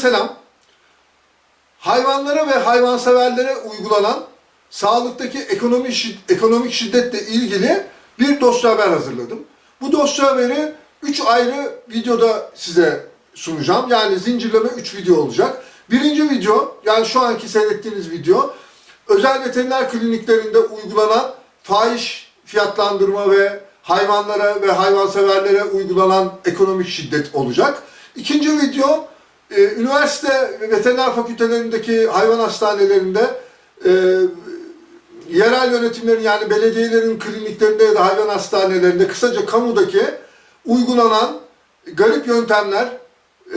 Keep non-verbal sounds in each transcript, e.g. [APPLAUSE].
selam. Hayvanlara ve hayvanseverlere uygulanan sağlıktaki ekonomi şid- ekonomik şiddetle ilgili bir dosya haber hazırladım. Bu dosya haberi 3 ayrı videoda size sunacağım. Yani zincirleme 3 video olacak. Birinci video, yani şu anki seyrettiğiniz video, özel veteriner kliniklerinde uygulanan fahiş fiyatlandırma ve hayvanlara ve hayvanseverlere uygulanan ekonomik şiddet olacak. İkinci video, e, üniversite ve veteriner fakültelerindeki hayvan hastanelerinde e, yerel yönetimlerin yani belediyelerin kliniklerinde ya da hayvan hastanelerinde kısaca kamudaki uygulanan garip yöntemler,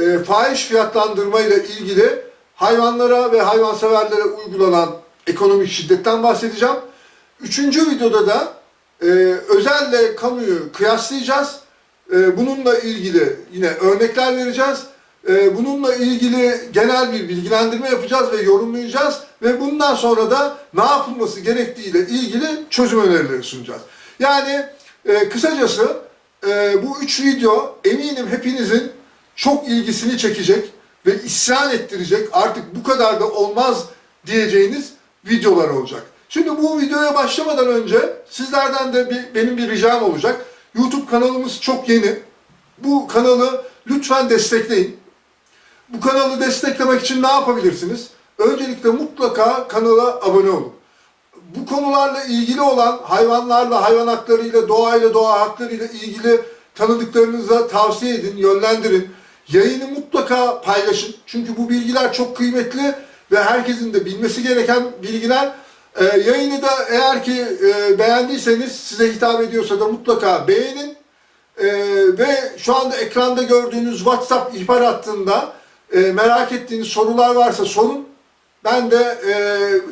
e, fahiş fiyatlandırma ile ilgili hayvanlara ve hayvanseverlere uygulanan ekonomik şiddetten bahsedeceğim. Üçüncü videoda da e, özelle kamuyu kıyaslayacağız. E, bununla ilgili yine örnekler vereceğiz. E, bununla ilgili genel bir bilgilendirme yapacağız ve yorumlayacağız. Ve bundan sonra da ne yapılması gerektiğiyle ilgili çözüm önerileri sunacağız. Yani e, kısacası e, bu üç video eminim hepinizin çok ilgisini çekecek ve isyan ettirecek artık bu kadar da olmaz diyeceğiniz videolar olacak. Şimdi bu videoya başlamadan önce sizlerden de bir, benim bir ricam olacak. YouTube kanalımız çok yeni. Bu kanalı lütfen destekleyin. Bu kanalı desteklemek için ne yapabilirsiniz? Öncelikle mutlaka kanala abone olun. Bu konularla ilgili olan hayvanlarla, hayvan haklarıyla, doğayla, doğa haklarıyla ilgili tanıdıklarınıza tavsiye edin, yönlendirin. Yayını mutlaka paylaşın. Çünkü bu bilgiler çok kıymetli ve herkesin de bilmesi gereken bilgiler. Ee, yayını da eğer ki e, beğendiyseniz, size hitap ediyorsa da mutlaka beğenin. Ee, ve şu anda ekranda gördüğünüz WhatsApp ihbar hattında e, merak ettiğiniz sorular varsa sorun. Ben de e,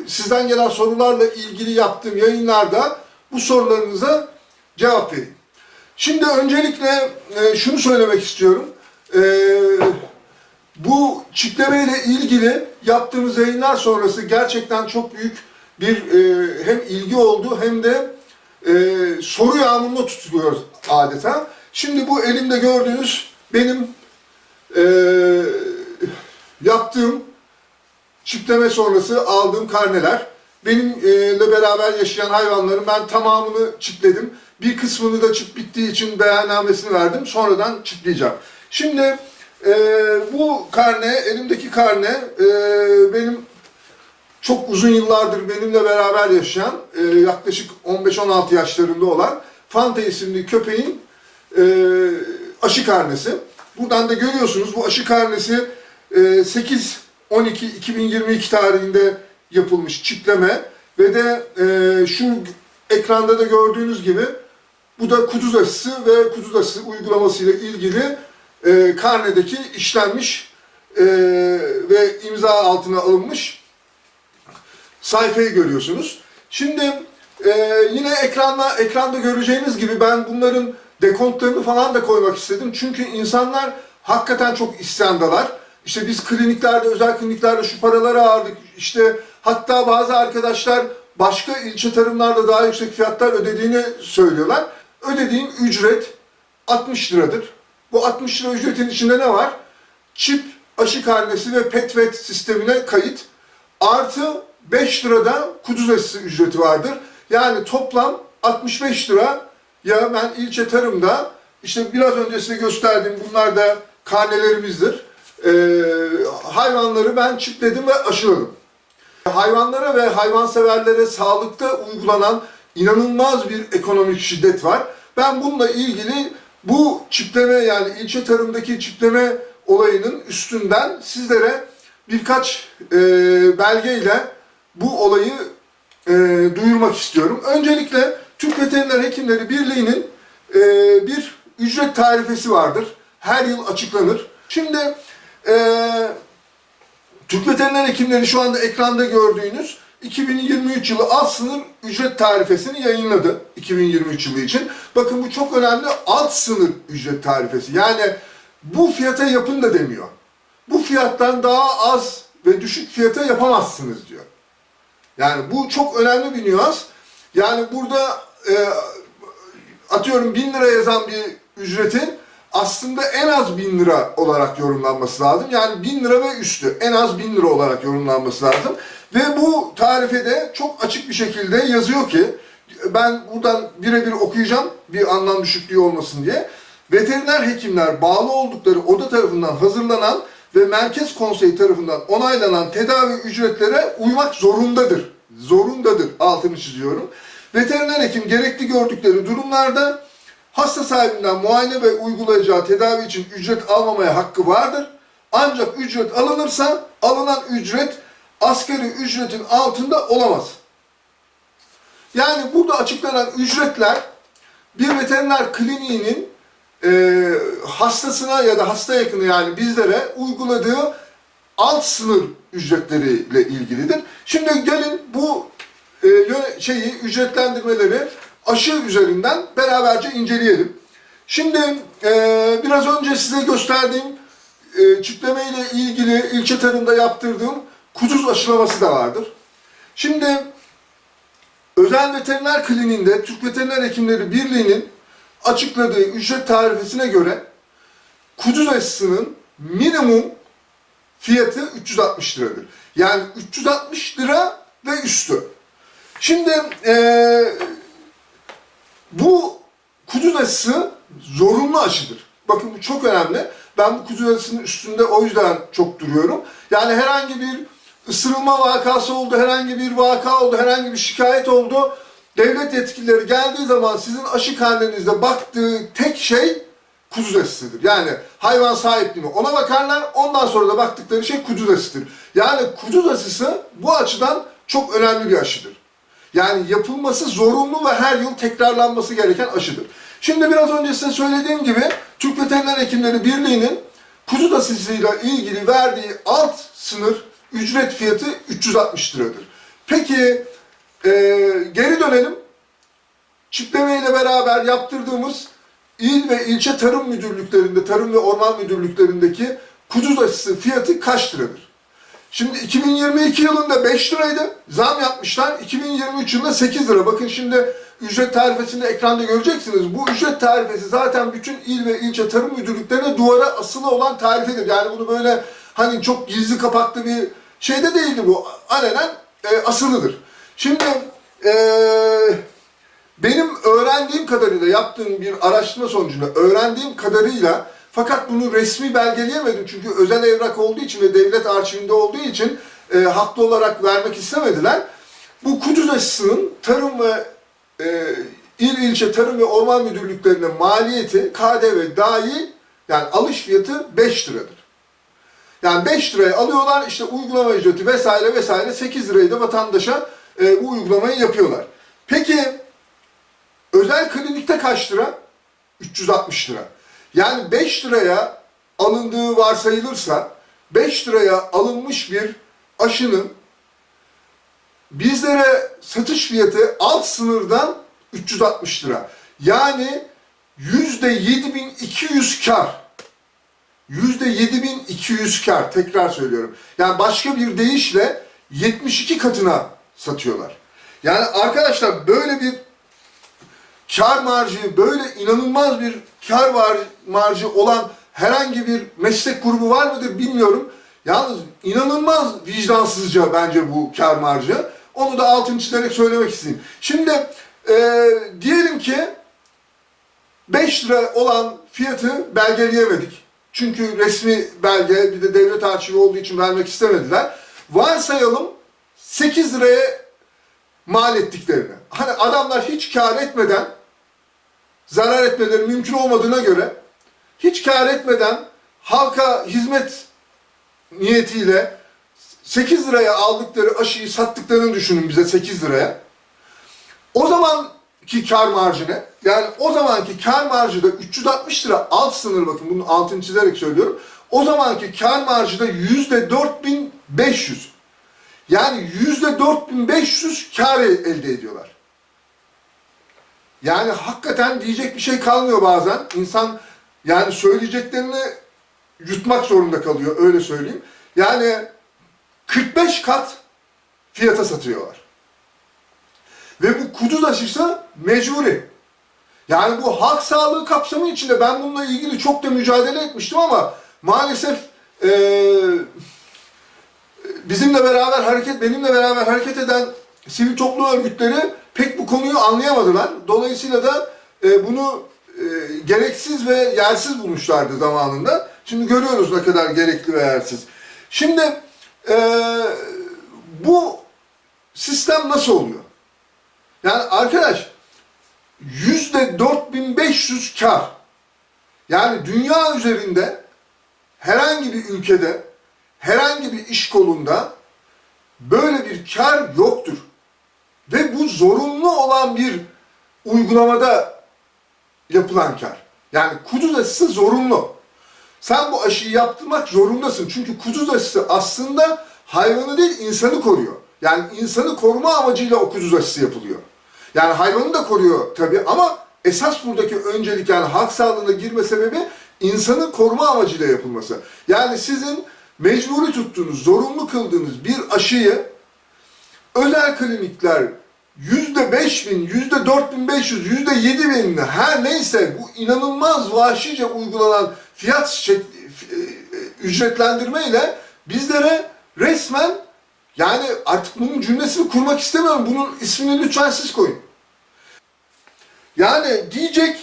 sizden gelen sorularla ilgili yaptığım yayınlarda bu sorularınıza cevap vereyim. Şimdi öncelikle e, şunu söylemek istiyorum. E, bu çitleme ile ilgili yaptığımız yayınlar sonrası gerçekten çok büyük bir e, hem ilgi oldu hem de e, soru yağmuruna tutuluyoruz adeta. Şimdi bu elimde gördüğünüz benim e, yaptığım çipleme sonrası aldığım karneler. Benimle beraber yaşayan hayvanların ben tamamını çipledim. Bir kısmını da çip bittiği için beyannamesini verdim. Sonradan çipleyeceğim. Şimdi e, bu karne, elimdeki karne e, benim çok uzun yıllardır benimle beraber yaşayan, e, yaklaşık 15-16 yaşlarında olan Fanta isimli köpeğin e, aşı karnesi. Buradan da görüyorsunuz bu aşı karnesi e, 8 12 2022 tarihinde yapılmış çipleme ve de e, şu ekranda da gördüğünüz gibi bu da kuduz aşısı ve kuduz aşısı uygulamasıyla ilgili e, karnedeki işlenmiş e, ve imza altına alınmış sayfayı görüyorsunuz. Şimdi e, yine ekranda ekranda göreceğiniz gibi ben bunların dekontlarını falan da koymak istedim. Çünkü insanlar hakikaten çok isyandalar. İşte biz kliniklerde, özel kliniklerde şu paraları aldık. İşte hatta bazı arkadaşlar başka ilçe tarımlarda daha yüksek fiyatlar ödediğini söylüyorlar. Ödediğim ücret 60 liradır. Bu 60 lira ücretin içinde ne var? Çip, aşı karnesi ve petvet sistemine kayıt. Artı 5 lirada kuduz aşısı ücreti vardır. Yani toplam 65 lira ya ben ilçe tarımda işte biraz önce size gösterdiğim bunlar da karnelerimizdir. Ee, hayvanları ben çipledim ve aşıladım. Hayvanlara ve hayvanseverlere sağlıkta uygulanan inanılmaz bir ekonomik şiddet var. Ben bununla ilgili bu çipleme yani ilçe tarımdaki çipleme olayının üstünden sizlere birkaç e, belgeyle bu olayı e, duyurmak istiyorum. Öncelikle Türk Veteriner Hekimleri Birliği'nin e, bir ücret tarifesi vardır. Her yıl açıklanır. Şimdi e, Türk Veteriner Hekimleri şu anda ekranda gördüğünüz 2023 yılı alt sınır ücret tarifesini yayınladı 2023 yılı için. Bakın bu çok önemli alt sınır ücret tarifesi. Yani bu fiyata yapın da demiyor. Bu fiyattan daha az ve düşük fiyata yapamazsınız diyor. Yani bu çok önemli bir nüans. Yani burada e, atıyorum 1000 lira yazan bir ücretin aslında en az 1000 lira olarak yorumlanması lazım. Yani 1000 lira ve üstü en az 1000 lira olarak yorumlanması lazım. Ve bu tarifede çok açık bir şekilde yazıyor ki ben buradan birebir okuyacağım bir anlam düşüklüğü olmasın diye. Veteriner hekimler bağlı oldukları oda tarafından hazırlanan ve merkez konseyi tarafından onaylanan tedavi ücretlere uymak zorundadır. Zorundadır altını çiziyorum. Veteriner hekim gerekli gördükleri durumlarda hasta sahibinden muayene ve uygulayacağı tedavi için ücret almamaya hakkı vardır. Ancak ücret alınırsa alınan ücret asgari ücretin altında olamaz. Yani burada açıklanan ücretler bir veteriner kliniğinin e, hastasına ya da hasta yakını yani bizlere uyguladığı alt sınır ücretleriyle ilgilidir. Şimdi gelin bu e, şeyi ücretlendirmeleri aşı üzerinden beraberce inceleyelim. Şimdi e, biraz önce size gösterdiğim e, çitleme ile ilgili ilçe tarımda yaptırdığım kuduz aşılaması da vardır. Şimdi Özel Veteriner Kliniğinde Türk Veteriner Hekimleri Birliği'nin açıkladığı ücret tarifesine göre kuduz aşısının minimum fiyatı 360 liradır. Yani 360 lira ve üstü. Şimdi eee, bu kuduz aşısı zorunlu aşıdır. Bakın bu çok önemli. Ben bu kuduz aşısının üstünde o yüzden çok duruyorum. Yani herhangi bir ısırılma vakası oldu, herhangi bir vaka oldu, herhangi bir şikayet oldu. Devlet yetkilileri geldiği zaman sizin aşı karnenizde baktığı tek şey kuduz aşısıdır. Yani hayvan sahipliği mi ona bakarlar. Ondan sonra da baktıkları şey kuduz aşısıdır. Yani kuduz aşısı bu açıdan çok önemli bir aşıdır. Yani yapılması zorunlu ve her yıl tekrarlanması gereken aşıdır. Şimdi biraz önce size söylediğim gibi Türk Veteriner Hekimleri Birliği'nin kuzu aşısıyla ilgili verdiği alt sınır ücret fiyatı 360 liradır. Peki e, geri dönelim. Çitleme ile beraber yaptırdığımız il ve ilçe tarım müdürlüklerinde, tarım ve orman müdürlüklerindeki kuduz aşısı fiyatı kaç liradır? Şimdi 2022 yılında 5 liraydı. Zam yapmışlar. 2023 yılında 8 lira. Bakın şimdi ücret tarifesini ekranda göreceksiniz. Bu ücret tarifesi zaten bütün il ve ilçe tarım müdürlüklerine duvara asılı olan tarifedir. Yani bunu böyle hani çok gizli kapaklı bir şeyde değildi bu. Alenen e, asılıdır. Şimdi e, benim öğrendiğim kadarıyla yaptığım bir araştırma sonucunda öğrendiğim kadarıyla fakat bunu resmi belgeleyemedim çünkü özel evrak olduğu için ve devlet arşivinde olduğu için e, haklı olarak vermek istemediler. Bu kuduz aşısının tarım ve e, il ilçe tarım ve orman müdürlüklerine maliyeti KDV dahil yani alış fiyatı 5 liradır. Yani 5 liraya alıyorlar işte uygulama ücreti vesaire vesaire 8 lirayı da vatandaşa e, bu uygulamayı yapıyorlar. Peki özel klinikte kaç lira? 360 lira. Yani 5 liraya alındığı varsayılırsa 5 liraya alınmış bir aşının bizlere satış fiyatı alt sınırdan 360 lira. Yani %7200 kar. %7200 kar. Tekrar söylüyorum. Yani başka bir deyişle 72 katına satıyorlar. Yani arkadaşlar böyle bir kar marjı, böyle inanılmaz bir kar var, marjı olan herhangi bir meslek grubu var mıdır bilmiyorum. Yalnız inanılmaz vicdansızca bence bu kar marjı. Onu da altını çizerek söylemek isteyeyim. Şimdi e, diyelim ki 5 lira olan fiyatı belgeleyemedik. Çünkü resmi belge bir de devlet arşivi olduğu için vermek istemediler. Varsayalım 8 liraya mal ettiklerini. Hani adamlar hiç kar etmeden zarar etmeleri mümkün olmadığına göre hiç kar etmeden halka hizmet niyetiyle 8 liraya aldıkları aşıyı sattıklarını düşünün bize 8 liraya. O zamanki kar marjı ne? Yani o zamanki kar marjı da 360 lira alt sınır bakın bunun altını çizerek söylüyorum. O zamanki kar marjı da %4500. Yani %4500 kar elde ediyorlar. Yani hakikaten diyecek bir şey kalmıyor bazen. İnsan yani söyleyeceklerini yutmak zorunda kalıyor öyle söyleyeyim. Yani 45 kat fiyata satıyorlar. Ve bu kuduz aşısı mecburi. Yani bu halk sağlığı kapsamı içinde ben bununla ilgili çok da mücadele etmiştim ama maalesef eee bizimle beraber hareket, benimle beraber hareket eden sivil toplum örgütleri pek bu konuyu anlayamadılar. Dolayısıyla da e, bunu e, gereksiz ve yersiz bulmuşlardı zamanında. Şimdi görüyoruz ne kadar gerekli ve yersiz. Şimdi e, bu sistem nasıl oluyor? Yani arkadaş yüzde 4500 kar. Yani dünya üzerinde herhangi bir ülkede, herhangi bir iş kolunda böyle bir kar yoktur. Ve bu zorunlu olan bir uygulamada yapılan kar. Yani kuduz aşısı zorunlu. Sen bu aşıyı yaptırmak zorundasın. Çünkü kuduz aşısı aslında hayvanı değil insanı koruyor. Yani insanı koruma amacıyla o kuduz aşısı yapılıyor. Yani hayvanı da koruyor tabii ama esas buradaki öncelik yani halk sağlığına girme sebebi insanı koruma amacıyla yapılması. Yani sizin mecburi tuttuğunuz, zorunlu kıldığınız bir aşıyı özel klinikler yüzde beş bin, yüzde dört bin beş yüz, yüzde yedi bin her neyse bu inanılmaz vahşice uygulanan fiyat şek- e, ücretlendirme ile bizlere resmen yani artık bunun cümlesini kurmak istemiyorum. Bunun ismini lütfen siz koyun. Yani diyecek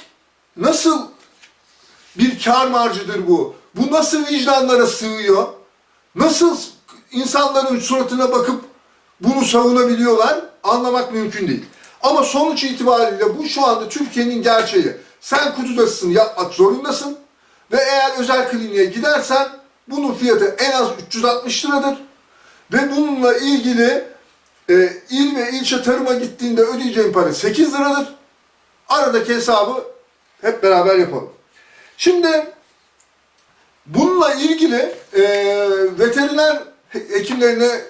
nasıl bir kar marjıdır bu? Bu nasıl vicdanlara sığıyor? Nasıl insanların suratına bakıp bunu savunabiliyorlar? Anlamak mümkün değil. Ama sonuç itibariyle bu şu anda Türkiye'nin gerçeği. Sen kuduz aşısını yapmak zorundasın. Ve eğer özel kliniğe gidersen bunun fiyatı en az 360 liradır. Ve bununla ilgili e, il ve ilçe tarıma gittiğinde ödeyeceğin para 8 liradır. Aradaki hesabı hep beraber yapalım. Şimdi bununla ilgili e, veteriner hekimlerine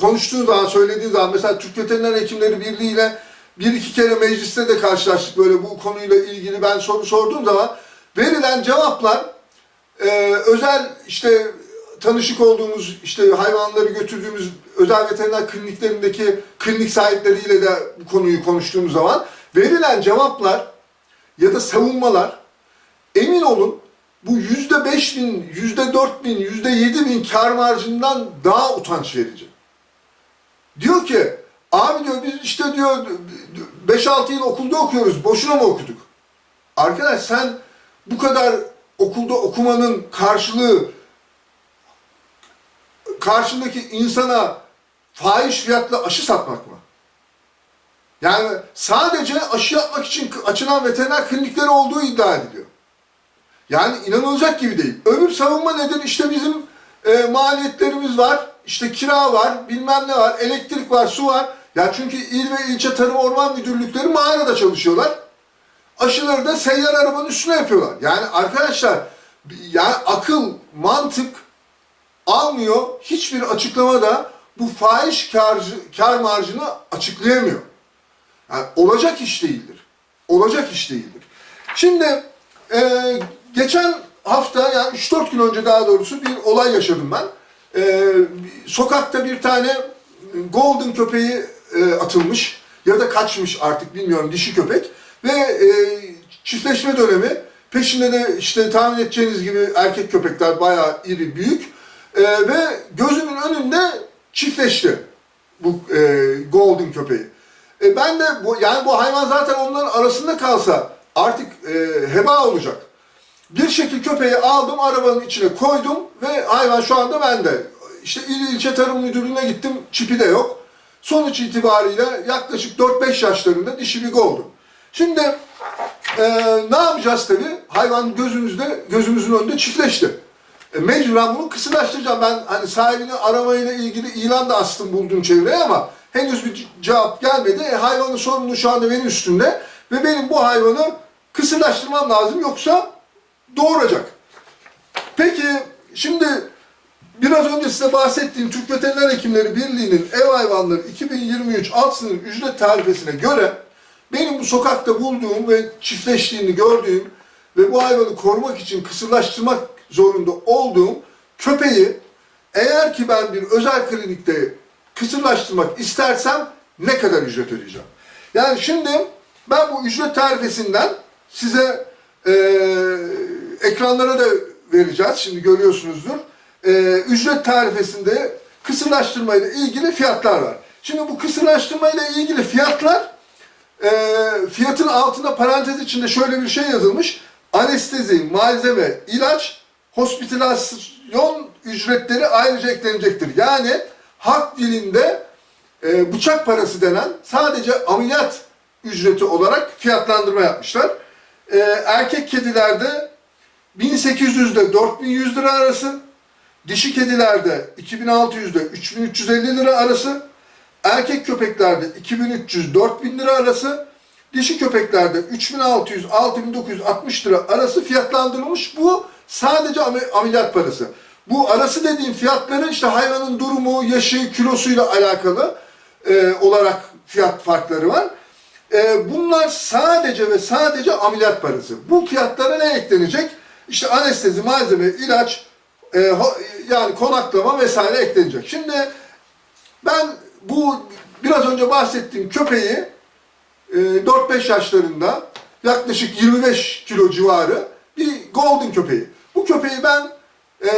konuştuğun zaman, söylediğin zaman mesela Türk Veteriner Hekimleri Birliği ile bir iki kere mecliste de karşılaştık böyle bu konuyla ilgili ben soru sorduğum zaman verilen cevaplar e, özel işte tanışık olduğumuz işte hayvanları götürdüğümüz özel veteriner kliniklerindeki klinik sahipleriyle de bu konuyu konuştuğumuz zaman verilen cevaplar ya da savunmalar emin olun bu yüzde beş bin, yüzde dört bin, yüzde yedi bin kar marjından daha utanç verici. Diyor ki abi diyor biz işte diyor 5-6 yıl okulda okuyoruz boşuna mı okuduk? Arkadaş sen bu kadar okulda okumanın karşılığı karşındaki insana fahiş fiyatla aşı satmak mı? Yani sadece aşı yapmak için açılan veteriner klinikleri olduğu iddia ediliyor. Yani inanılacak gibi değil. Öbür savunma nedir? İşte bizim e, maliyetlerimiz var, işte kira var, bilmem ne var, elektrik var, su var. Ya çünkü il ve ilçe tarım orman müdürlükleri mağarada çalışıyorlar. Aşıları da seyyar arabanın üstüne yapıyorlar. Yani arkadaşlar, yani akıl, mantık almıyor. Hiçbir açıklamada bu fahiş kar, kar marjını açıklayamıyor. Yani olacak iş değildir. Olacak iş değildir. Şimdi e, geçen hafta yani 3-4 gün önce daha doğrusu bir olay yaşadım ben. E, sokakta bir tane golden köpeği e, atılmış ya da kaçmış artık bilmiyorum dişi köpek ve e, çiftleşme dönemi peşinde de işte tahmin edeceğiniz gibi erkek köpekler bayağı iri büyük e, ve gözümün önünde çiftleşti bu e, golden köpeği. E ben de bu yani bu hayvan zaten onların arasında kalsa artık e, heba olacak. Bir şekil köpeği aldım, arabanın içine koydum ve hayvan şu anda bende. İşte il ilçe tarım müdürlüğüne gittim, çipi de yok. Sonuç itibariyle yaklaşık 4-5 yaşlarında dişi bir golden. Şimdi e, ne yapacağız tabii? Hayvan gözümüzde, gözümüzün önünde çiftleşti. E, mecburen bunu kısırlaştıracağım. Ben hani sahibini aramayla ilgili ilan da astım bulduğum çevreye ama henüz bir cevap gelmedi. E, hayvanın sorumluluğu şu anda benim üstümde ve benim bu hayvanı kısırlaştırmam lazım yoksa doğuracak. Peki şimdi biraz önce size bahsettiğim Türk Veteriner Hekimleri Birliği'nin ev hayvanları 2023 alt sınır ücret tarifesine göre benim bu sokakta bulduğum ve çiftleştiğini gördüğüm ve bu hayvanı korumak için kısırlaştırmak zorunda olduğum köpeği eğer ki ben bir özel klinikte kısırlaştırmak istersem ne kadar ücret ödeyeceğim? Yani şimdi Ben bu ücret tarifesinden size e, ekranlara da vereceğiz. Şimdi görüyorsunuzdur. E, ücret tarifesinde kısırlaştırma ile ilgili fiyatlar var. Şimdi bu kısırlaştırma ile ilgili fiyatlar e, fiyatın altında parantez içinde şöyle bir şey yazılmış. Anestezi, malzeme, ilaç, hospitalasyon ücretleri ayrıca eklenecektir. Yani halk dilinde e, bıçak parası denen sadece ameliyat ücreti olarak fiyatlandırma yapmışlar. E, erkek kedilerde 1800 ile 4100 lira arası, dişi kedilerde 2600 ile 3350 lira arası, erkek köpeklerde 2300-4000 lira arası, dişi köpeklerde 3600-6960 lira arası fiyatlandırılmış. Bu sadece ame- ameliyat parası. Bu arası dediğim fiyatları işte hayvanın durumu, yaşı, kilosuyla alakalı e, olarak fiyat farkları var. E, bunlar sadece ve sadece ameliyat parası. Bu fiyatlara ne eklenecek? İşte anestezi, malzeme, ilaç, e, yani konaklama vesaire eklenecek. Şimdi ben bu biraz önce bahsettiğim köpeği e, 4-5 yaşlarında yaklaşık 25 kilo civarı bir golden köpeği. Bu köpeği ben e,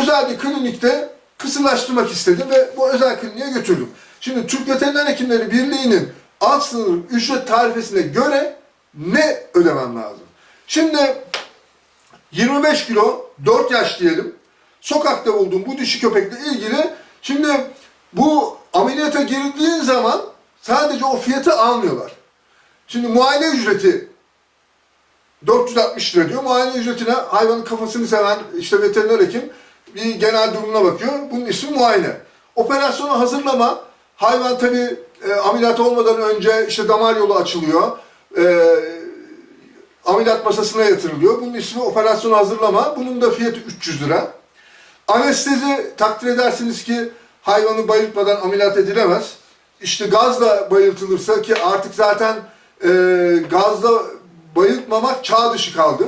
özel bir klinikte kısırlaştırmak istedim ve bu özel kliniğe götürdüm. Şimdi Türk Veteriner Hekimleri Birliği'nin alt sınır ücret tarifesine göre ne ödemem lazım? Şimdi 25 kilo, 4 yaş diyelim. Sokakta bulduğum bu dişi köpekle ilgili şimdi bu ameliyata girildiğin zaman sadece o fiyatı almıyorlar. Şimdi muayene ücreti 460 lira diyor. Muayene ücretine hayvanın kafasını seven işte veteriner hekim bir genel durumuna bakıyor. Bunun ismi muayene. Operasyonu hazırlama. Hayvan tabi ameliyat olmadan önce işte damar yolu açılıyor. E, ameliyat masasına yatırılıyor. Bunun ismi operasyonu hazırlama. Bunun da fiyatı 300 lira. Anestezi takdir edersiniz ki hayvanı bayıltmadan ameliyat edilemez. İşte gazla bayıltılırsa ki artık zaten e, gazla bayıltmamak çağ dışı kaldı.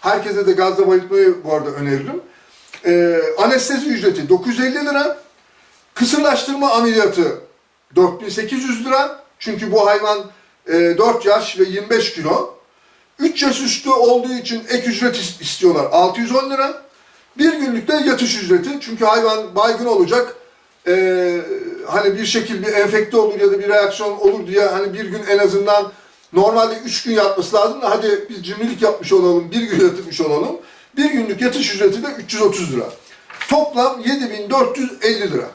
Herkese de gazla bayıltmayı bu arada öneririm. E, anestezi ücreti 950 lira. Kısırlaştırma ameliyatı 4800 lira. Çünkü bu hayvan e, 4 yaş ve 25 kilo. 3 yaş üstü olduğu için ek ücret is- istiyorlar 610 lira. Bir günlükte yatış ücreti çünkü hayvan baygın olacak. Ee, hani bir şekil bir enfekte olur ya da bir reaksiyon olur diye hani bir gün en azından normalde 3 gün yatması lazım hadi biz cimrilik yapmış olalım, bir gün [LAUGHS] yatırmış olalım. Bir günlük yatış ücreti de 330 lira. Toplam 7450 lira.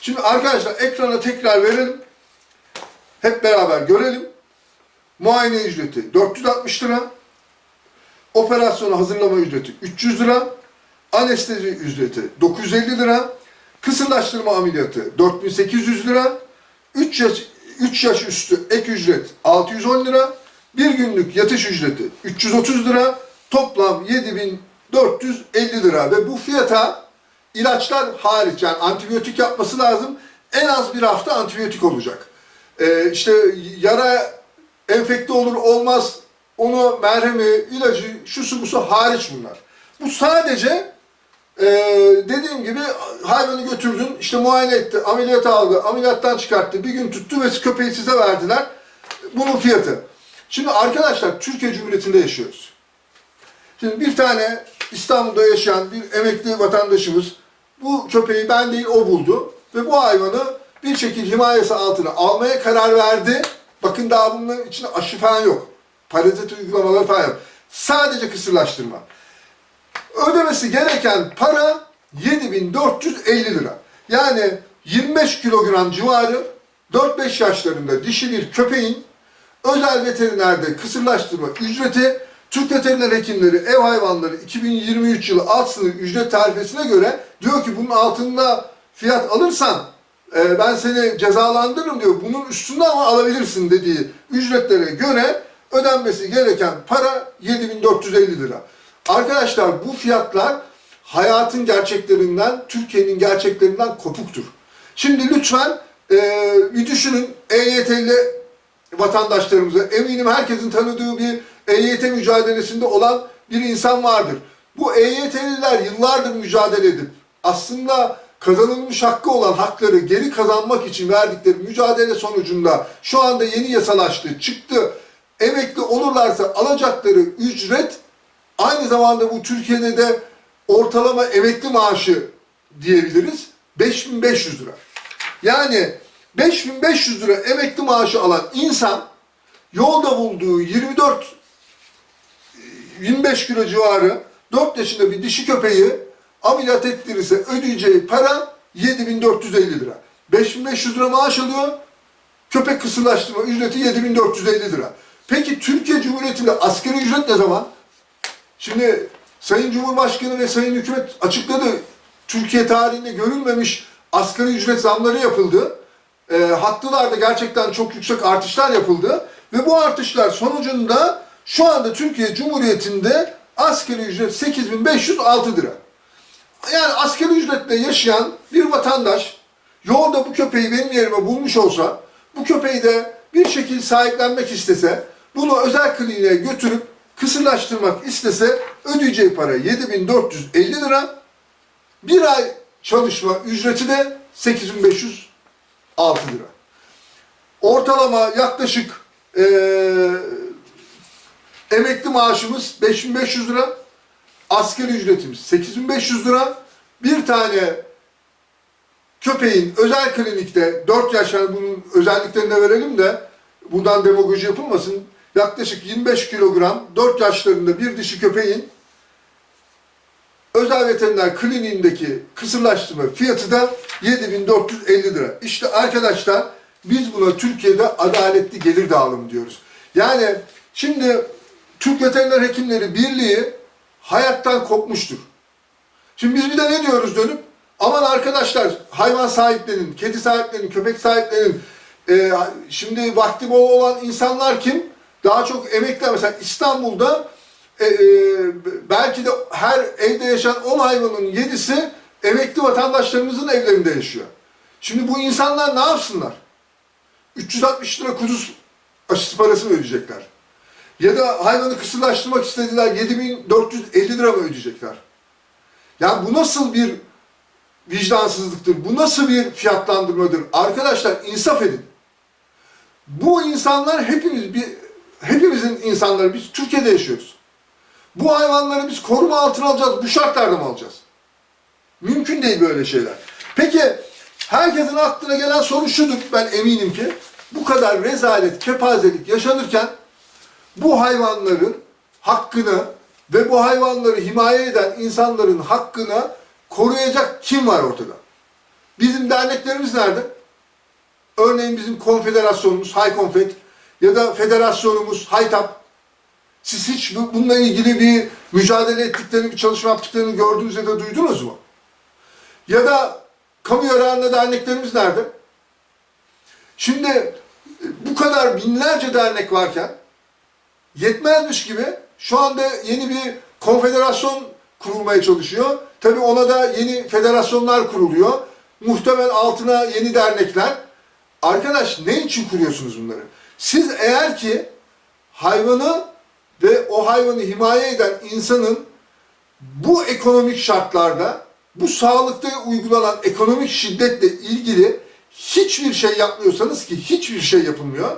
Şimdi arkadaşlar ekrana tekrar verelim. Hep beraber görelim. Muayene ücreti 460 lira. Operasyonu hazırlama ücreti 300 lira. Anestezi ücreti 950 lira. Kısırlaştırma ameliyatı 4800 lira. 3 yaş, 3 yaş üstü ek ücret 610 lira. Bir günlük yatış ücreti 330 lira. Toplam 7450 lira ve bu fiyata ilaçlar hariç yani antibiyotik yapması lazım. En az bir hafta antibiyotik olacak. Ee, işte yara enfekte olur olmaz onu merhemi, ilacı, şusu busu hariç bunlar. Bu sadece e, dediğim gibi hayvanı götürdün, işte muayene etti, ameliyat aldı, ameliyattan çıkarttı, bir gün tuttu ve köpeği size verdiler. Bunun fiyatı. Şimdi arkadaşlar Türkiye Cumhuriyeti'nde yaşıyoruz. Şimdi bir tane İstanbul'da yaşayan bir emekli vatandaşımız bu köpeği ben değil o buldu ve bu hayvanı bir şekilde himayesi altına almaya karar verdi. Bakın daha bunun içinde aşı falan yok. Parazit uygulamaları falan yok. Sadece kısırlaştırma. Ödemesi gereken para 7450 lira. Yani 25 kilogram civarı 4-5 yaşlarında dişi bir köpeğin özel veterinerde kısırlaştırma ücreti Türk Veteriner Hekimleri Ev Hayvanları 2023 yılı alt sınır ücret tarifesine göre diyor ki bunun altında fiyat alırsan e, ben seni cezalandırırım diyor. Bunun üstünde ama alabilirsin dediği ücretlere göre ödenmesi gereken para 7450 lira. Arkadaşlar bu fiyatlar hayatın gerçeklerinden, Türkiye'nin gerçeklerinden kopuktur. Şimdi lütfen e, bir düşünün EYT'li vatandaşlarımıza, eminim herkesin tanıdığı bir EYT mücadelesinde olan bir insan vardır. Bu EYT'liler yıllardır mücadele edip aslında kazanılmış hakkı olan hakları geri kazanmak için verdikleri mücadele sonucunda şu anda yeni yasalaştı, çıktı. Emekli olurlarsa alacakları ücret aynı zamanda bu Türkiye'de de ortalama emekli maaşı diyebiliriz. 5500 lira. Yani 5500 lira emekli maaşı alan insan yolda bulduğu 24 25 kilo civarı 4 yaşında bir dişi köpeği ameliyat ettirirse ödeyeceği para 7450 lira. 5500 lira maaş alıyor. Köpek kısırlaştırma ücreti 7450 lira. Peki Türkiye Cumhuriyeti'nde asgari ücret ne zaman? Şimdi Sayın Cumhurbaşkanı ve Sayın Hükümet açıkladı. Türkiye tarihinde görülmemiş asgari ücret zamları yapıldı. E, haklılarda gerçekten çok yüksek artışlar yapıldı. Ve bu artışlar sonucunda şu anda Türkiye Cumhuriyeti'nde asgari ücret 8506 lira. Yani asgari ücretle yaşayan bir vatandaş yolda bu köpeği benim yerime bulmuş olsa, bu köpeği de bir şekilde sahiplenmek istese, bunu özel kliniğe götürüp kısırlaştırmak istese ödeyeceği para 7450 lira. Bir ay çalışma ücreti de 8506 lira. Ortalama yaklaşık eee emekli maaşımız 5500 lira. Asgari ücretimiz 8500 lira. Bir tane köpeğin özel klinikte 4 yaş yani bunun özelliklerini de verelim de buradan demagoji yapılmasın. Yaklaşık 25 kilogram 4 yaşlarında bir dişi köpeğin özel veteriner kliniğindeki kısırlaştırma fiyatı da 7450 lira. İşte arkadaşlar biz buna Türkiye'de adaletli gelir dağılımı diyoruz. Yani şimdi Türk Veteriner Hekimleri Birliği hayattan kopmuştur. Şimdi biz bir de ne diyoruz dönüp? Aman arkadaşlar hayvan sahiplerinin, kedi sahiplerinin, köpek sahiplerinin e, şimdi vakti bol olan insanlar kim? Daha çok emekliler. Mesela İstanbul'da e, e, belki de her evde yaşayan 10 hayvanın 7'si emekli vatandaşlarımızın evlerinde yaşıyor. Şimdi bu insanlar ne yapsınlar? 360 lira kuduz aşısı parası mı ödeyecekler? Ya da hayvanı kısırlaştırmak istediler 7450 lira mı ödeyecekler? Yani bu nasıl bir vicdansızlıktır? Bu nasıl bir fiyatlandırmadır? Arkadaşlar insaf edin. Bu insanlar hepimiz bir hepimizin insanları biz Türkiye'de yaşıyoruz. Bu hayvanları biz koruma altına alacağız. Bu şartlarda mı alacağız? Mümkün değil böyle şeyler. Peki herkesin aklına gelen soru şudur ben eminim ki bu kadar rezalet, kepazelik yaşanırken bu hayvanların hakkını ve bu hayvanları himaye eden insanların hakkını koruyacak kim var ortada? Bizim derneklerimiz nerede? Örneğin bizim konfederasyonumuz Haykonfed ya da federasyonumuz Haytap. Siz hiç bu- bununla ilgili bir mücadele ettiklerini, bir çalışma yaptıklarını gördünüz ya da duydunuz mu? Ya da kamu yararına derneklerimiz nerede? Şimdi bu kadar binlerce dernek varken yetmezmiş gibi şu anda yeni bir konfederasyon kurulmaya çalışıyor. Tabii ona da yeni federasyonlar kuruluyor. Muhtemel altına yeni dernekler. Arkadaş ne için kuruyorsunuz bunları? Siz eğer ki hayvanı ve o hayvanı himaye eden insanın bu ekonomik şartlarda bu sağlıkta uygulanan ekonomik şiddetle ilgili hiçbir şey yapmıyorsanız ki hiçbir şey yapılmıyor.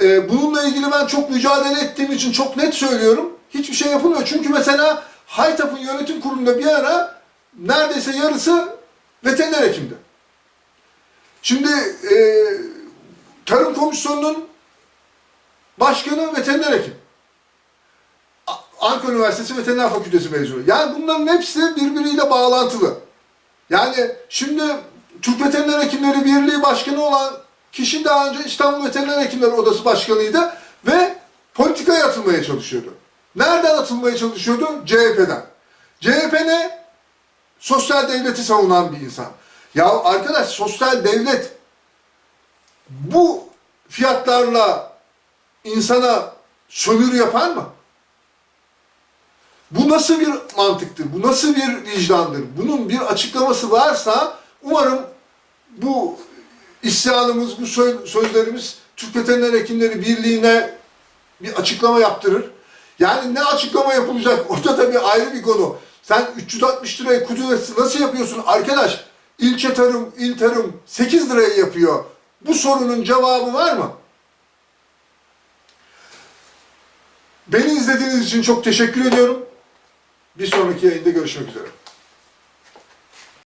Ee, bununla ilgili ben çok mücadele ettiğim için çok net söylüyorum. Hiçbir şey yapılmıyor. Çünkü mesela Haytap'ın yönetim kurulunda bir ara neredeyse yarısı veteriner hekimdi. Şimdi e, Tarım Komisyonu'nun başkanı veteriner hekim. Ankara Üniversitesi Veteriner Fakültesi mezunu. Yani bunların hepsi birbiriyle bağlantılı. Yani şimdi Türk Veteriner Hekimleri Birliği Başkanı olan kişi daha önce İstanbul Veteriner Hekimleri Odası Başkanıydı ve politikaya atılmaya çalışıyordu. Nereden atılmaya çalışıyordu? CHP'den. CHP ne? Sosyal devleti savunan bir insan. Ya arkadaş sosyal devlet bu fiyatlarla insana sömürü yapar mı? Bu nasıl bir mantıktır? Bu nasıl bir vicdandır? Bunun bir açıklaması varsa umarım bu isyanımız, bu sö- sözlerimiz Türk Veteriner Hekimleri Birliği'ne bir açıklama yaptırır. Yani ne açıklama yapılacak? [LAUGHS] Orada tabii ayrı bir konu. Sen 360 liraya kudurası nasıl yapıyorsun arkadaş? ilçe tarım, il tarım 8 liraya yapıyor. Bu sorunun cevabı var mı? Beni izlediğiniz için çok teşekkür ediyorum. Bir sonraki yayında görüşmek üzere.